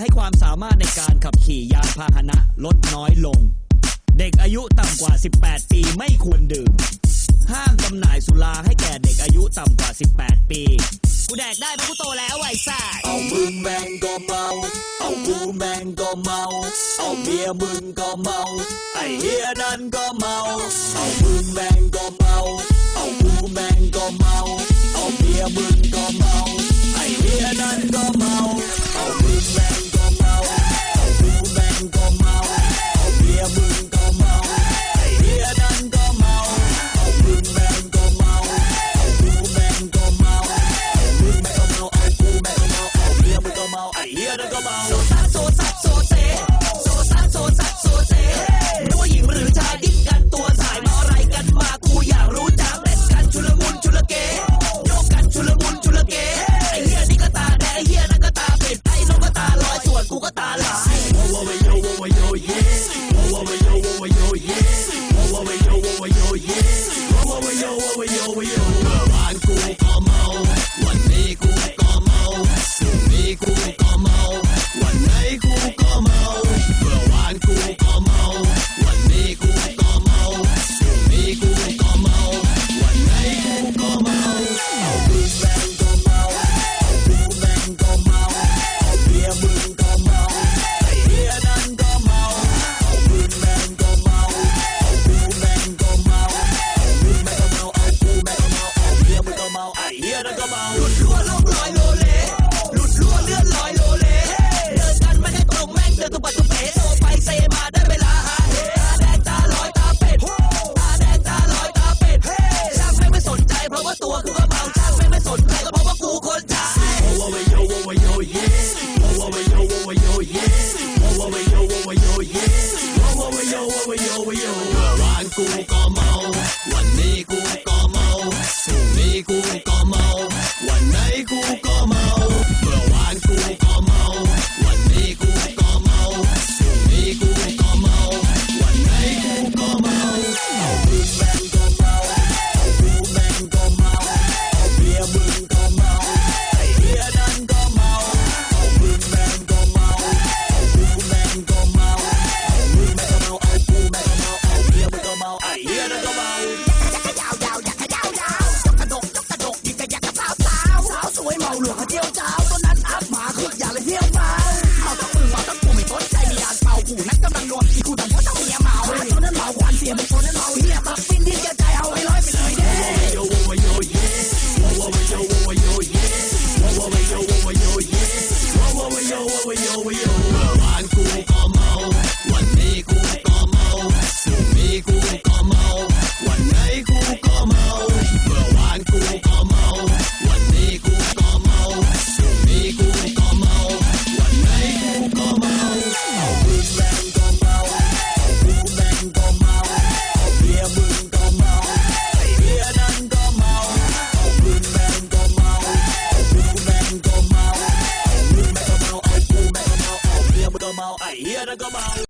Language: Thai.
ให้ความสามารถในการขับขี่ยานพาหนะลดน้อยลง เด็กอายุต่ำกว่า 18 ปีไม่ควรดื่ม ห้ามจำหน่ายสุราให้แก่เด็กอายุต่ำกว่า 18 ปี กูแดกได้เพราะกูโตแล้วไอ้สัสเอามึงแม่งก็เมา เอากูแม่งก็เมา เอาเมียมึงก็เมา ไอ้เฮียนั่นก็เมา เอามึงแม่งก็เมา เอากูแม่งก็เมา เอาเมียมึงก็เมา ไอ้เฮียนั่นก็เมาหลุดรั่วล่องลอยโลเลหลุดรั่วเลื่อนลอยโลเลเดินกันไม่ให้ตรงแม่งเดินตุบัดตุเป๋โซไปเซมาได้เวลาหาเฮตาแดงตาลอยตาเป็ดตาแดงตาลอยตาเป็ดช่างแม่งไม่สนใจเพราะว่าตัวกูก็เมาช่างแม่งไม่สนใจก็เพราะว่ากูคนใจ 你估個冇，雲你估個冇。 มีอาเป่ากูนักกำลังนวลอีกูต้องเพราะต้องเมียเมาตัวนั้นเมาขวานเสียเป็นตัวนั้นเมาเฮียตัดสิ้นที่จะใจเอาให้ร้อยไปเลยเด้ Yo,